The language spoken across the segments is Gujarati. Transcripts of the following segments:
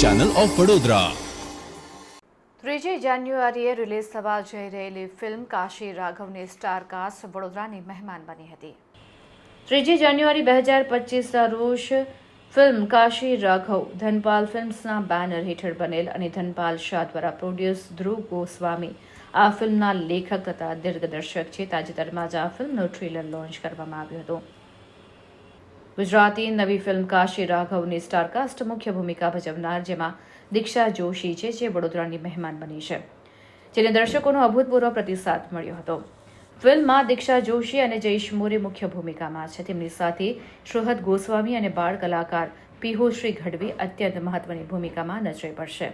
ચેનલ ઓફ વડોદરા ત્રીજી જાન્યુઆરીએ રિલીઝ થવા જઈ રહેલી ફિલ્મ કાશી રાઘવની સ્ટારકાસ્ટ વડોદરાની મહેમાન બની હતી. ત્રીજી જાન્યુઆરી બે હજાર પચીસના રોજ ફિલ્મ કાશી રાઘવ ધનપાલ ફિલ્મ્સના બેનર હેઠળ બનેલ અને ધનપાલ શાહ દ્વારા પ્રોડ્યુસ ધ્રુવ ગોસ્વામી. આ ફિલ્મના લેખક તથા દિગ્દર્શક છે. તાજેતરમાં જ આ ફિલ્મનું ટ્રેલર લોન્ચ કરવામાં આવ્યું હતું. ગુજરાતી નવી ફિલ્મ કાશી રાઘવની સ્ટારકાસ્ટ મુખ્ય ભૂમિકા ભજવનાર, જેમાં દીક્ષા જોશી છે, જે વડોદરાની મહેમાન બની છે, જેને દર્શકોનો અભૂતપૂર્વ પ્રતિસાદ મળ્યો હતો. ફિલ્મમાં દીક્ષા જોશી અને જયેશ મોરે મુખ્ય ભૂમિકામાં છે. તેમની સાથે શ્રોહદ ગોસ્વામી અને બાળ કલાકાર પીહોશ્રી ગઢવી અત્યંત મહત્વની ભૂમિકામાં નજરે પડશે.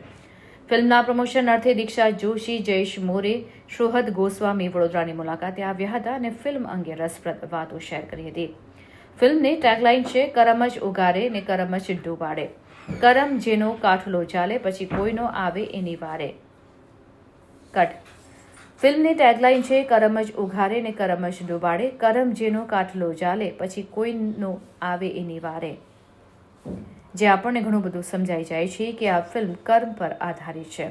ફિલ્મના પ્રમોશન અર્થે દીક્ષા જોશી, જયેશ મોરે શ્રોહદ ગોસ્વામી વડોદરાની મુલાકાતે આવ્યા હતા અને ફિલ્મ અંગે રસપ્રદ વાતો શેર કરી હતી. ફિલ્મની ટેગલાઇન છે, કરમ જ ઉગારે ને કરમ જ ડૂબાડે. કરમ જેનો કાઠલો ચાલે, પછી કોઈનો આવે એની વારે. કટ ફિલ્મની ટેગલાઇન છે, કરમ જ ઉઘારે ને કરમ જ ડૂબાડે. કરમ જેનો કાઠલો ચાલે, પછી કોઈનો આવે એની વારે. જે આપણને ઘણું બધું સમજાઈ જાય છે કે આ ફિલ્મ કર્મ પર આધારિત છે.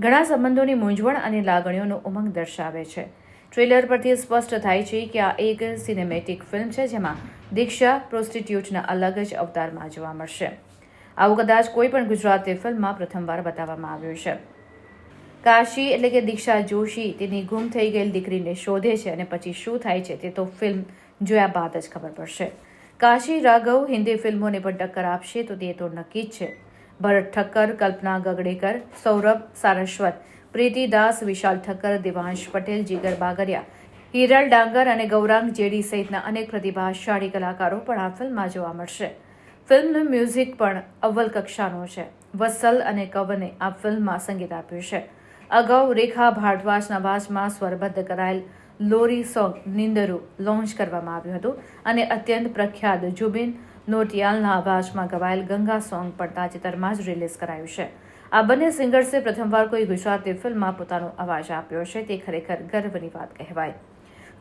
ઘણા સંબંધોની મૂંઝવણ અને લાગણીઓનો ઉમંગ દર્શાવે છે. ટ્રેલર પરથી સ્પષ્ટ થાય છે કે આ એક સિનેમેટિક ફિલ્મ છે જેમાં દીક્ષા પ્રોસ્ટિટ્યૂટના અલગ જ અવતારમાં જોવા મળશે. આવું કદાચ કોઈ પણ ગુજરાતી ફિલ્મમાં પ્રથમવાર બતાવવામાં આવ્યું છે. કાશી એટલે કે દીક્ષા જોશી તેની ગુમ થઈ ગયેલ દીકરીને શોધે છે અને પછી શું થાય છે તે તો ફિલ્મ જોયા બાદ જ ખબર પડશે. કાશી, રાઘવ હિન્દી ફિલ્મોને પણ ટક્કર આપશે તો તે તો નક્કી જ છે. ભરત ઠક્કર, કલ્પના ગગડેકર, સૌરભ, સારસ્વત પ્રીતિ દાસ વિશાલ ઠક્કર, દેવાંશ પટેલ, જીગર બાગરિયા, હિરલ ડાંગર અને ગૌરાંગ જેડી સહિતના અનેક પ્રતિભાશાળી કલાકારો પણ આ ફિલ્મમાં જોવા મળશે. ફિલ્મનું મ્યુઝિક પણ અવ્વલ કક્ષાનું છે. વત્સલ અને કવને આ ફિલ્મમાં સંગીત આપ્યું છે. અગાઉ રેખા ભારદ્વાજના અવાજમાં સ્વરબદ્ધ કરાયેલ લોરી સોંગ નિંદરુ લોન્ચ કરવામાં આવ્યું હતું અને અત્યંત પ્રખ્યાત જુબિન નોટિયાલના અવાજમાં ગવાયેલ ગંગા સોંગ પણ તાજેતરમાં જ રિલીઝ કરાયું છે. આ બંને સિંગર્સે પ્રથમવાર કોઈ ગુજરાતી ફિલ્મમાં પોતાનો અવાજ આપ્યો છે. તે ખરેખર ગર્વની વાત કહેવાય.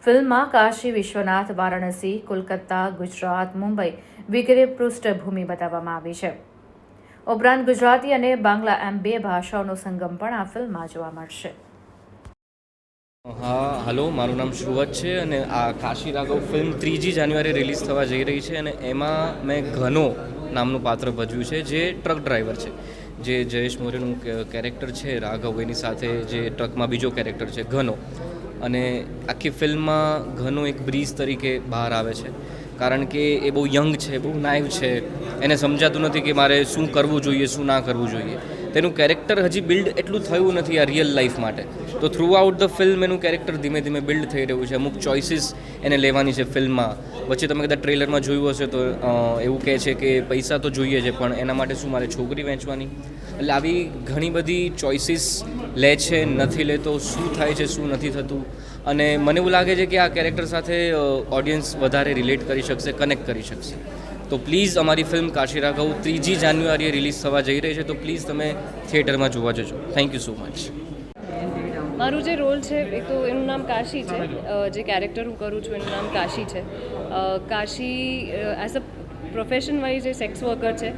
ફિલ્મમાં કાશી, વિશ્વનાથ, વારાણસી, કોલકાતા, ગુજરાત, મુંબઈ વગેરે પૃષ્ઠભૂમિ બતાવવામાં આવી છે. ઉપરાંત ગુજરાતી અને બાંગ્લા એમ બે ભાષાઓનો સંગમ પણ આ ફિલ્મમાં જોવા મળશે. હા, હલો, મારું નામ શ્રુવત છે અને આ કાશી રાઘવ ફિલ્મ ત્રીજી જાન્યુઆરી રિલીઝ થવા જઈ રહી છે અને એમાં મેં ઘનો નામનું પાત્ર ભજવ્યું છે, જે ટ્રક ડ્રાઈવર છે. જે જયેશ મોરેનું કેરેક્ટર છે, રાઘવ, એની સાથે જે ટ્રકમાં બીજો કેરેક્ટર છે, ઘનો. અને આખી ફિલ્મમાં ઘનો એક બ્રીઝ તરીકે બહાર આવે છે. કારણ કે એ બહુ યંગ છે, બહુ નાઇવ છે. એને સમજાતું નથી કે મારે શું કરવું જોઈએ, શું ના કરવું જોઈએ. તેનું કેરેક્ટર હજી બિલ્ડ એટલું થયું નથી આ રિયલ લાઈફ માટે. તો થ્રુ આઉટ ધ ફિલ્મ એનું કેરેક્ટર ધીમે ધીમે બિલ્ડ થઈ રહ્યું છે. અમુક ચોઇસીસ એને લેવાની છે ફિલ્મમાં વચ્ચે તમે કદાચ ટ્રેલરમાં જોયું હશે તો એવું કહે છે કે પૈસા તો જોઈએ છે, પણ એના માટે શું મારે છોકરી વેચવાની? એટલે આવી ઘણી બધી ચોઇસીસ લે છે, નથી લેતો, શું થાય છે, શું નથી થતું? અને મને એવું લાગે છે કે આ કેરેક્ટર સાથે ઓડિયન્સ વધારે રિલેટ કરી શકશે કનેક્ટ કરી શકશે. તો પ્લીઝ અમારી ફિલ્મ કાશી રાઘવ ત્રીજી જાન્યુઆરીએ રિલીઝ થવા જઈ રહી છે, તો પ્લીઝ તમે થિયેટરમાં જોવા જજો. થેન્ક યુ સો મચ મારું જે રોલ છે, એક તો એનું નામ કાશી છે. જે કેરેક્ટર હું કરું છું, એનું નામ કાશી છે. Kashi as a profession wise A sex worker છે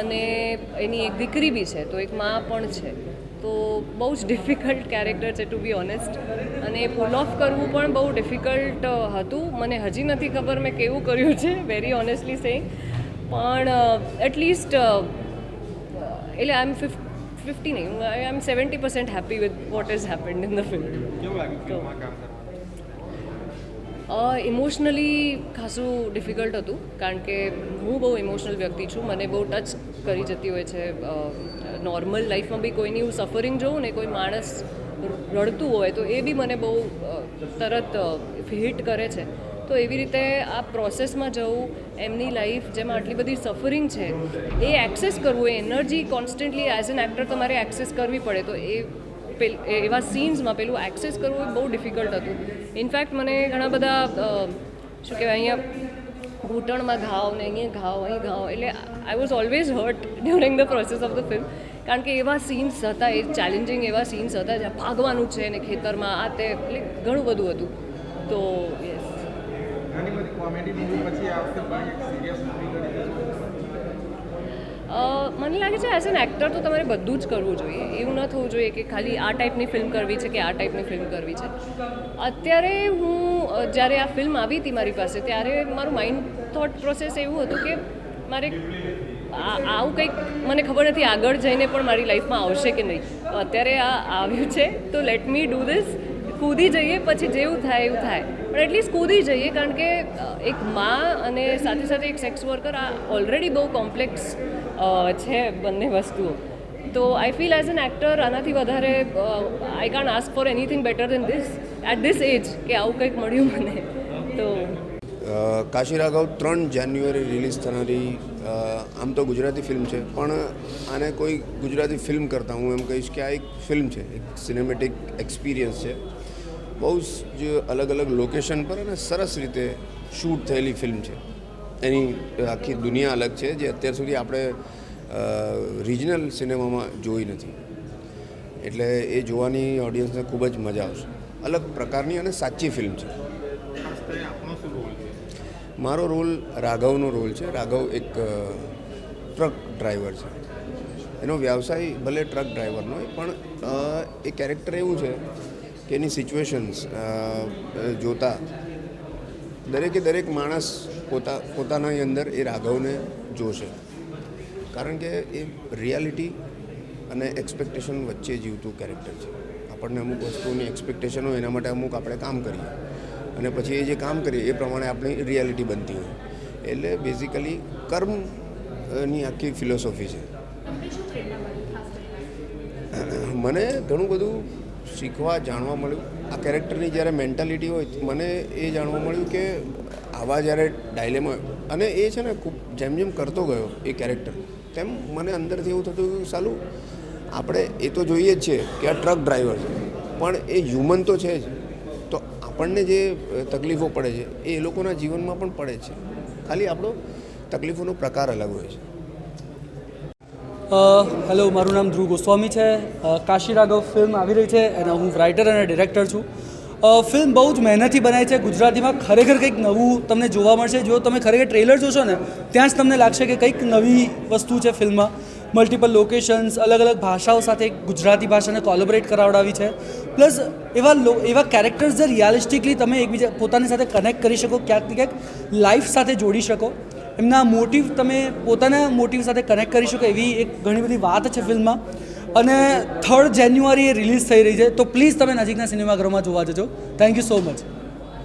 અને એની એક દીકરી બી છે, તો એક મા પણ છે. તો બહુ જ ડિફિકલ્ટ કેરેક્ટર છે ટુ બી ઓનેસ્ટ અને એ પુલ ઓફ કરવું પણ બહુ ડિફિકલ્ટ હતું. મને હજી નથી ખબર મેં કેવું કર્યું છે વેરી ઓનેસ્ટલી સેઇંગ પણ એટલીસ્ટ એટલે આઈ એમ ફિફ્ટ ફિફ્ટી નહીં I am seventy percent happy with what is happened in the film emotionally ખાસું ડિફિકલ્ટ હતું, કારણ કે હું બહુ ઇમોશનલ વ્યક્તિ છું, મને બહુ ટચ કરી જતી હોય છે નોર્મલ લાઈફમાં બી કોઈની હું સફરિંગ જોઉં ને કોઈ માણસ રડતું હોય તો એ બી મને બહુ તરત હિટ કરે છે. તો એવી રીતે આ પ્રોસેસમાં જવું, એમની લાઈફ જેમાં આટલી બધી સફરિંગ છે, એ એક્સેસ કરવું, એ energy constantly as an actor તમારે એક્સેસ કરવી પડે, તો એ- એવા સીન્સમાં પેલું એક્સેસ કરવું એ બહુ ડિફિકલ્ટ હતું. ઇનફેક્ટ મને ઘણા બધા શું કહેવાય, અહીંયા ઘૂંટણમાં ઘાવ ને અહીંયા ઘાવ, અહીં ઘાવ, એટલે I was always hurt during the process of the film કારણ કે એવા સીન્સ હતા, એ ચેલેન્જિંગ એવા સીન્સ હતા, જ્યાં ભાગવાનું છે ને ખેતરમાં, આ તે, એટલે ઘણું બધું હતું. તો યસ મને લાગે છે એઝ એન એક્ટર તો તમારે બધું જ કરવું જોઈએ. એવું ન થવું જોઈએ કે ખાલી આ ટાઈપની ફિલ્મ કરવી છે કે આ ટાઈપની ફિલ્મ કરવી છે. અત્યારે હું જ્યારે આ ફિલ્મ આવી હતી મારી પાસે, ત્યારે મારું માઇન્ડ થોટ પ્રોસેસ એવું હતું કે મારે આવું કંઈક મને ખબર નથી, આગળ જઈને પણ મારી લાઈફમાં આવશે કે નહીં. અત્યારે આ આવ્યું છે, તો લેટ મી ડૂ ધીસ કૂદી જઈએ, પછી જેવું થાય, એવું થાય. પણ એટલીસ્ટ કૂદી જઈએ, કારણ કે એક મા અને સાથે સાથે એક સેક્સ વર્કર આ ઓલરેડી બહુ કોમ્પ્લેક્સ છે બંને વસ્તુઓ. તો I feel as an actor આનાથી વધારે I can ask for anything better than this at this age કે આવું કંઈક મળ્યું મને. તો કાશી રાઘવ ત્રણ જાન્યુઆરી રિલીઝ થનારી આમ તો ગુજરાતી ફિલ્મ છે, પણ આને કોઈ ગુજરાતી ફિલ્મ કરતાં હું એમ કહીશ કે આ એક ફિલ્મ છે, એક સિનેમેટિક એક્સપિરિયન્સ છે. બહુ જ અલગ અલગ લોકેશન પર અને સરસ રીતે શૂટ થયેલી ફિલ્મ છે. એની આખી દુનિયા અલગ છે જે અત્યાર સુધી આપણે રિજનલ સિનેમામાં જોઈ નથી. એટલે એ જોવાની ઓડિયન્સને ખૂબ જ મજા આવશે. અલગ પ્રકારની અને સાચી ફિલ્મ છે. મારો રોલ રાઘવનો રોલ છે. રાઘવ એક ટ્રક ડ્રાઈવર છે. એનો વ્યવસાય ભલે ટ્રક ડ્રાઈવરનો હોય, પણ એ કેરેક્ટર એવું છે કે એની સિચ્યુએશન્સ જોતા દરેકે દરેક માણસ પોતા, પોતાના અંદર એ રાઘવને જોશે. કારણ કે એ રિયાલિટી અને એક્સપેક્ટેશન વચ્ચે જીવતું કેરેક્ટર છે. આપણને અમુક વસ્તુઓની એક્સપેક્ટેશન હોય એના માટે અમુક આપણે કામ કરીએ. અને પછી એ જે કામ કરીએ એ પ્રમાણે આપણી રિયાલિટી બનતી હોય. એટલે બેઝિકલી કર્મની આખી ફિલોસોફી છે. મને ઘણું બધું શીખવા, જાણવા મળ્યું. આ કેરેક્ટરની જ્યારે મેન્ટાલિટી હોય, મને એ જાણવા મળ્યું કે આવા જ્યારે ડાયલેમા અને એ છે ને ખૂબ જેમ જેમ કરતો ગયો એ કેરેક્ટર તેમ મને અંદરથી એવું થતું કે સાલું, આપણે એ તો જોઈએ જ છે કે આ ટ્રક ડ્રાઈવર છે, પણ એ હ્યુમન તો છે જ. તો આપણને જે તકલીફો પડે છે, એ એ લોકોના જીવનમાં પણ પડે છે. ખાલી આપણો તકલીફોનો પ્રકાર અલગ હોય છે. હેલો મારું નામ ધ્રુવ ગોસ્વામી છે. કાશી રાઘવ ફિલ્મ આવી રહી છે અને હું રાઇટર અને ડિરેક્ટર છું. ફિલ્મ બહુ જ મહેનતથી બનાવી છે. ગુજરાતીમાં ખરેખર કંઈક નવું તમને જોવા મળશે. જો તમે ખરેખર ટ્રેલર જોશો ને, ત્યાં જ તમને લાગશે કે કંઈક નવી વસ્તુ છે ફિલ્મમાં મલ્ટિપલ લોકેશન્સ અલગ અલગ ભાષાઓ સાથે ગુજરાતી ભાષાને કોલોબરેટ કરાવડાવી છે. પ્લસ એવા લો, એવા કેરેક્ટર્સ જે રિયાલિસ્ટિકલી તમે એકબીજા, પોતાની સાથે કનેક્ટ કરી શકો, ક્યાંક ક્યાંક લાઈફ સાથે જોડી શકો. એમના મોટિવ તમે પોતાના મોટિવ સાથે કનેક્ટ કરી શકો એવી એક ઘણી બધી વાત છે ફિલ્મમાં. અને થર્ડ જાન્યુઆરી એ રિલીઝ થઈ રહી છે. તો પ્લીઝ તમે નજીકના સિનેમાઘરોમાં જોવા જજો. Thank you so much